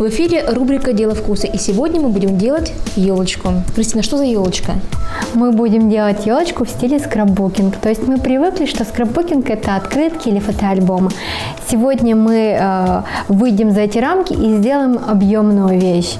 В эфире рубрика «Дело вкуса». И сегодня мы будем делать елочку. Кристина, что за елочка? Мы будем делать елочку в стиле скраббукинг. То есть мы привыкли, что скраббукинг это открытки или фотоальбомы. Сегодня мы э, выйдем за эти рамки и сделаем объемную вещь.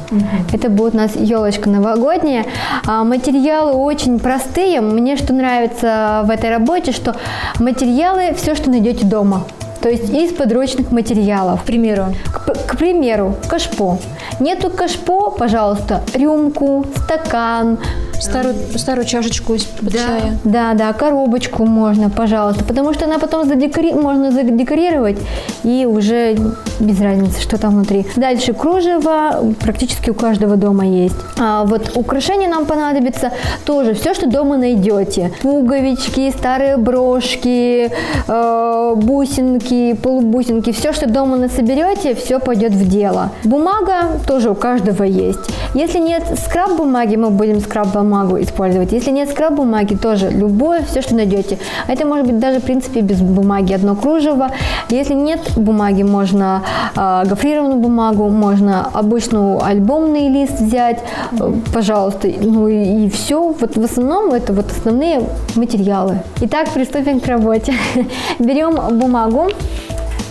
Это будет у нас елочка новогодняя. А, материалы очень простые. Мне что нравится в этой работе, что материалы все, что найдете дома. То есть из подручных материалов. К примеру, К, к примеру, кашпо. Нету кашпо, пожалуйста, рюмку, стакан, старую, старую чашечку из-под чая. да, да, коробочку можно, пожалуйста, потому что она потом задекори... можно задекорировать и уже без разницы, что там внутри. Дальше кружево практически у каждого дома есть. А вот украшения нам понадобится тоже все, что дома найдете. Пуговички, старые брошки, э, бусинки, полубусинки, все, что дома насоберете, все пойдет в дело. Бумага тоже у каждого есть. Если нет скраб бумаги, мы будем скраб бумагу использовать. Если нет скраб бумаги, тоже любое, все, что найдете. А Это может быть даже, в принципе, без бумаги одно кружево. Если нет бумаги, можно э, гофрированную бумагу, можно обычную альбомный лист взять, э, пожалуйста. Ну и, все. Вот в основном это вот основные материалы. Итак, приступим к работе. Берем бумагу,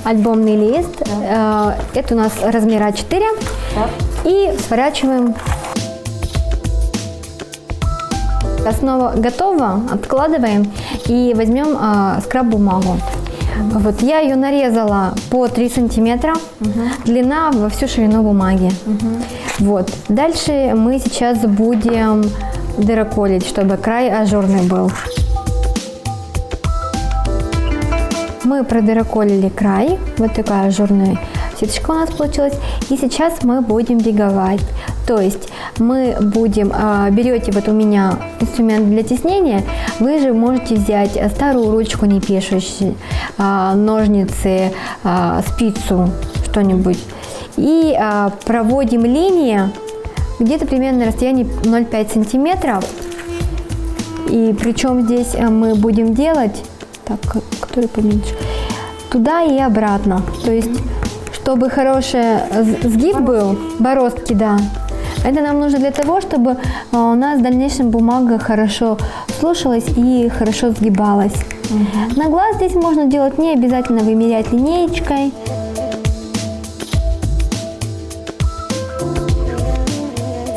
альбомный лист. Э, Это у нас размер А4. И сворачиваем Основа готова, откладываем и возьмем э, скраб-бумагу. Вот я ее нарезала по 3 сантиметра, длина во всю ширину бумаги. Вот. Дальше мы сейчас будем дыроколить, чтобы край ажурный был. Мы продыроколили край, вот такая ажурная сеточка у нас получилась. И сейчас мы будем биговать. То есть мы будем, а, берете вот у меня инструмент для теснения, вы же можете взять старую ручку не пишущую, а, ножницы, а, спицу, что-нибудь. И проводим линии где-то примерно на расстоянии 0,5 сантиметров. И причем здесь мы будем делать, так, который поменьше, туда и обратно. То есть, чтобы хороший с- сгиб был, бороздки, да. Это нам нужно для того, чтобы а, у нас в дальнейшем бумага хорошо слушалась и хорошо сгибалась. На глаз здесь можно делать не обязательно вымерять линеечкой.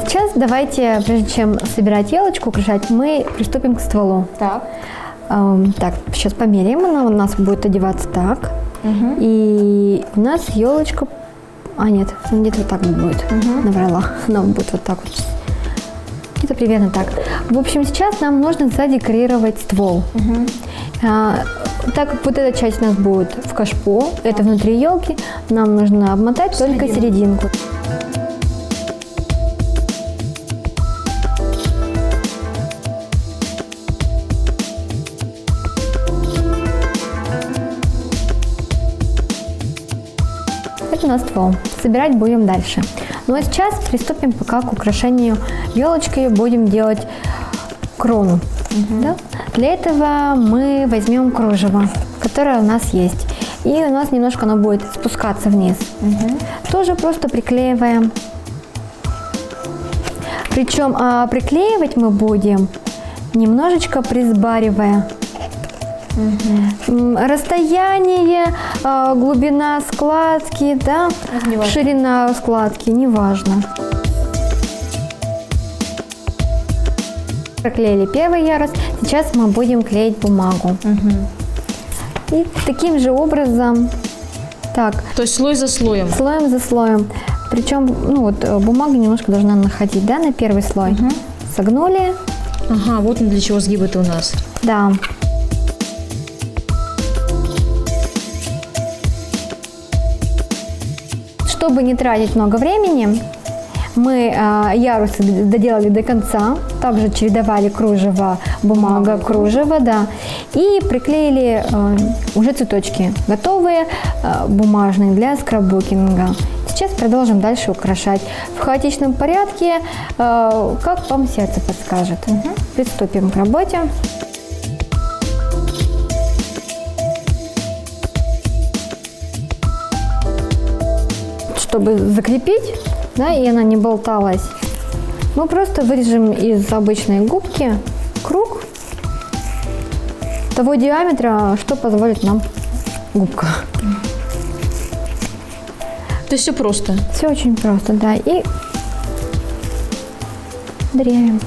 Сейчас давайте, прежде чем собирать елочку, украшать, мы приступим к стволу. Так. Эм, так, сейчас померяем, она у нас будет одеваться так. И у нас елочка... А, нет, где-то вот так будет. Наврала. Она будет вот так вот. Где-то примерно так. В общем, сейчас нам нужно задекорировать ствол. А, так как вот эта часть у нас будет в кашпо, это внутри елки, нам нужно обмотать только серединку. Это у нас ствол. Собирать будем дальше. Ну а сейчас приступим пока к украшению елочки. Будем делать крону. Да? Для этого мы возьмем кружево, которое у нас есть. И у нас немножко оно будет спускаться вниз. Тоже просто приклеиваем. Причем а, приклеивать мы будем немножечко присбаривая. М, Расстояние, а, глубина складки, да, ширина складки, неважно. Проклеили первый ярус, сейчас мы будем клеить бумагу. И таким же образом, так, То есть слой за слоем. слоем за слоем. Причем, ну вот э, бумага немножко должна находить, да, на первый слой. Согнули, Ага, вот он для чего сгиб это у нас. да. Чтобы не тратить много времени, мы э, ярусы доделали до конца, также чередовали кружево, бумага, кружево, да, и приклеили э, уже цветочки, готовые, э, бумажные для скраббукинга. Сейчас продолжим дальше украшать в хаотичном порядке, э, как вам сердце подскажет. Приступим к работе. Чтобы закрепить, да, и она не болталась, мы просто вырежем из обычной губки круг того диаметра, что позволит нам губка. То есть все просто. Все очень просто, да. И древим.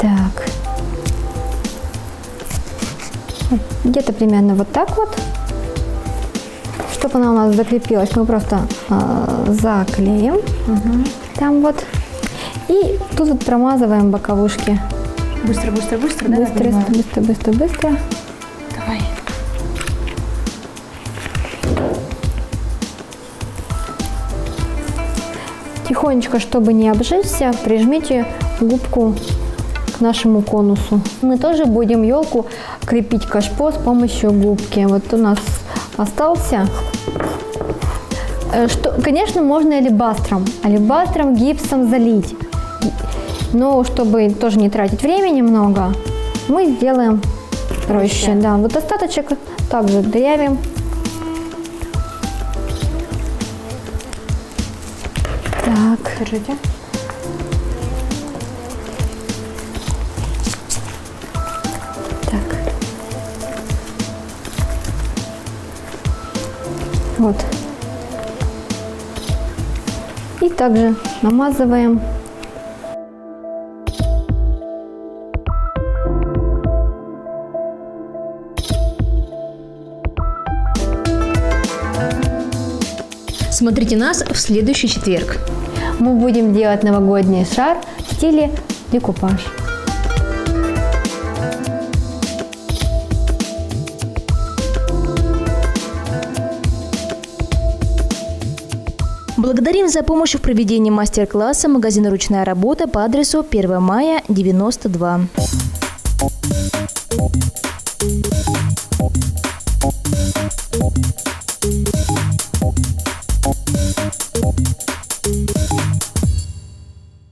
Так. Где-то примерно вот так вот. Чтобы она у нас закрепилась, мы просто а, заклеим. Там вот. И тут вот промазываем боковушки. Быстро, быстро, быстро, Быстро, быстро, быстро, быстро. Давай. Тихонечко, чтобы не обжечься, прижмите губку к нашему конусу. Мы тоже будем елку крепить кашпо с помощью губки. Вот у нас остался. Э, Что, конечно, можно алебастром. Алебастром, гипсом залить. Но чтобы тоже не тратить времени много, мы сделаем проще. Да, вот остаточек также дрявим. Так. Держите. Вот. И также намазываем. Смотрите нас в следующий четверг. Мы будем делать новогодний шар в стиле декупаж. Благодарим за помощь в проведении мастер-класса магазина «Ручная работа» по адресу 1 мая, 92. Thank you.